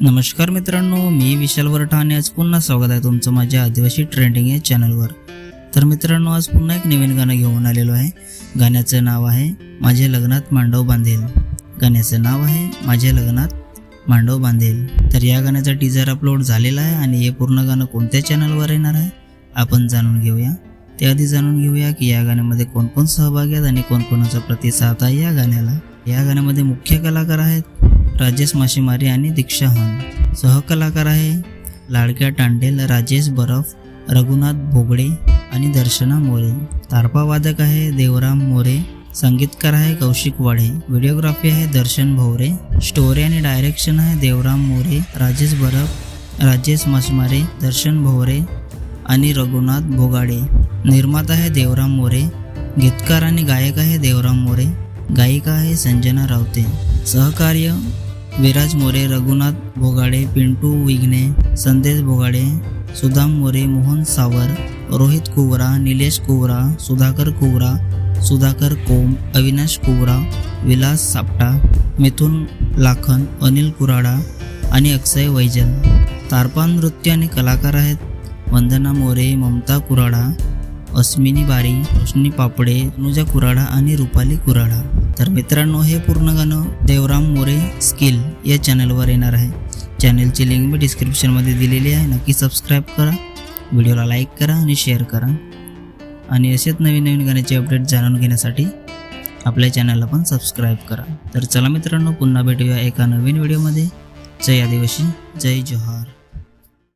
नमस्कार मित्रांनो मी विशाल वरठा आणि आज पुन्हा स्वागत आहे तुमचं माझ्या आदिवासी ट्रेंडिंग या चॅनलवर तर मित्रांनो आज पुन्हा एक नवीन गाणं घेऊन आलेलो आहे. गाण्याचं नाव आहे माझ्या लग्नात मांडव बांधेल. गाण्याचं नाव आहे माझ्या लग्नात मांडव बांधेल. तर या गाण्याचा टीजर अपलोड झालेला आहे आणि हे पूर्ण गाणं कोणत्या चॅनलवर येणार आहे आपण जाणून घेऊया. त्याआधी जाणून घेऊया की या गाण्यामध्ये कोण कोण सहभागी आहेत आणि कोणकोणाचा प्रतिसाद आहे या गाण्याला. या गाण्यामध्ये मुख्य कलाकार आहेत राजेश मासेमारी आणि दीक्षा हन सहकलाकार आहे लाडक्या टांडेल राजेश बरफ रघुनाथ भोगडे आणि दर्शना मोरे. तारपा वादक आहे देवराम मोरे. संगीतकार आहे कौशिक वाढे. व्हिडिओग्राफी आहे दर्शन भोवरे. स्टोरी आणि डायरेक्शन आहे देवराम मोरे राजेश बरफ राजेश मासेमारे दर्शन भोवरे आणि रघुनाथ भोगाडे. निर्माता आहे देवराम मोरे. गीतकार आणि गायक आहे देवराम मोरे. गायिका आहे संजना रावते. सहकार्य विराज मोरे रघुनाथ भोगाडे पिंटू विघ्ने संदेश भोगाडे सुदाम मोरे मोहन सावर रोहित कुवरा निलेश कुवरा सुधाकर कुवरा सुधाकर कोम अविनाश कुवरा विलास सापटा मिथुन लाखन अनिल कुराडा आणि अक्षय वैजल. तारपा नृत्य आणि कलाकार आहेत वंदना मोरे ममता कुराडा अस्मिनी बारी रोशनी पापडे अनुजा कुराडा आणि रुपाली कुराडा. तर मित्रांनो हे पूर्ण गाणं देवराम मोरे स्किल या चॅनलवर येणार आहे. चॅनलची लिंक मी डिस्क्रिप्शनमध्ये दिलेली आहे. नक्की सबस्क्राईब करा व्हिडिओला लाईक करा आणि शेअर करा. आणि असेच नवीन नवीन गाण्याचे अपडेट जाणून घेण्यासाठी आपल्या चॅनलला पण सबस्क्राईब करा. तर चला मित्रांनो पुन्हा भेटूया एका नवीन व्हिडिओमध्ये जय आदिवासी जय जोहार.